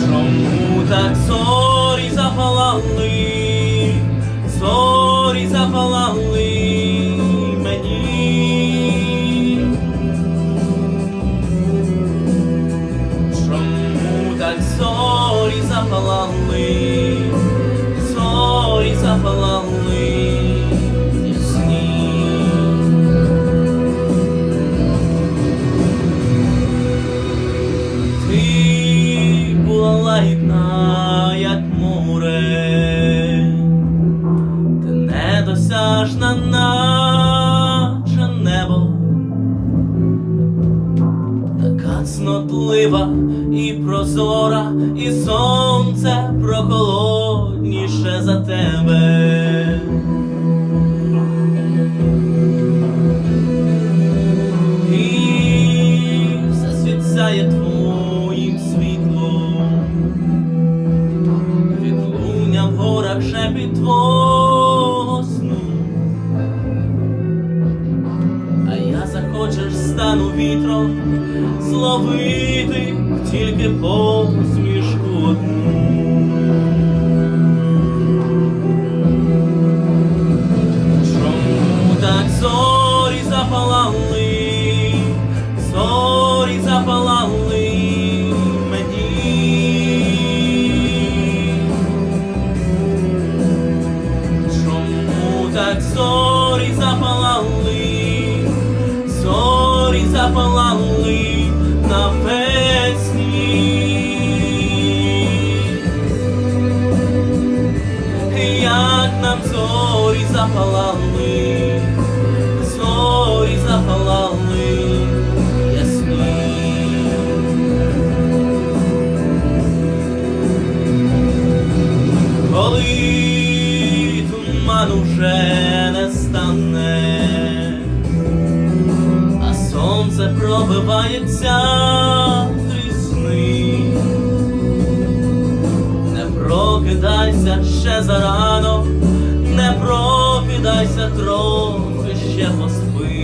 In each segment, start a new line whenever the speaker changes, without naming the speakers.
Чому так зорі запалали, була як море, ти недосяжна, наче небо, така цнотлива і прозора, і сонце прохолодніше за тебе. Горах шепіт твого сну. А я захочеш стану вітром зловити тільки посмішку як зорі запалали, зорі запалали ясні. Коли туман уже не стане, а сонце пробивається крізь сни. Не прокидайся ще зарано, не прокидайся трохи ще поспи.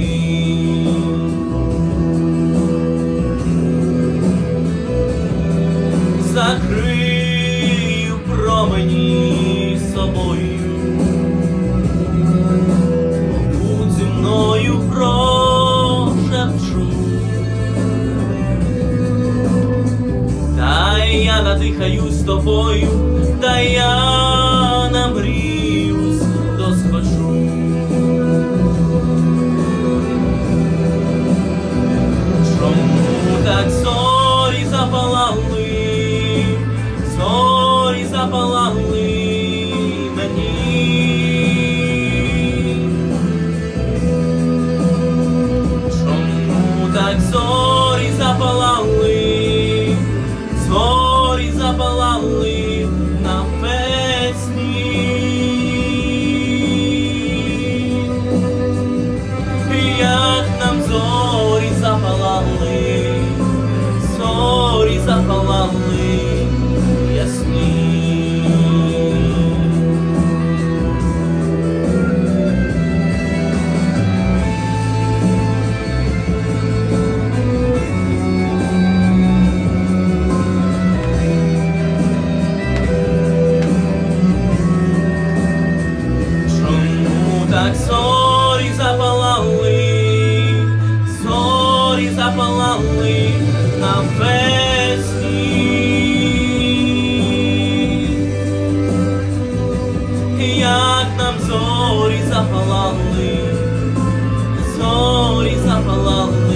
Закрию промені собою, будь мною прошепчу. Та я надихаюсь тобою, та я намріюсь, запалали на весні? Як нам зорі запалали, зорі запалали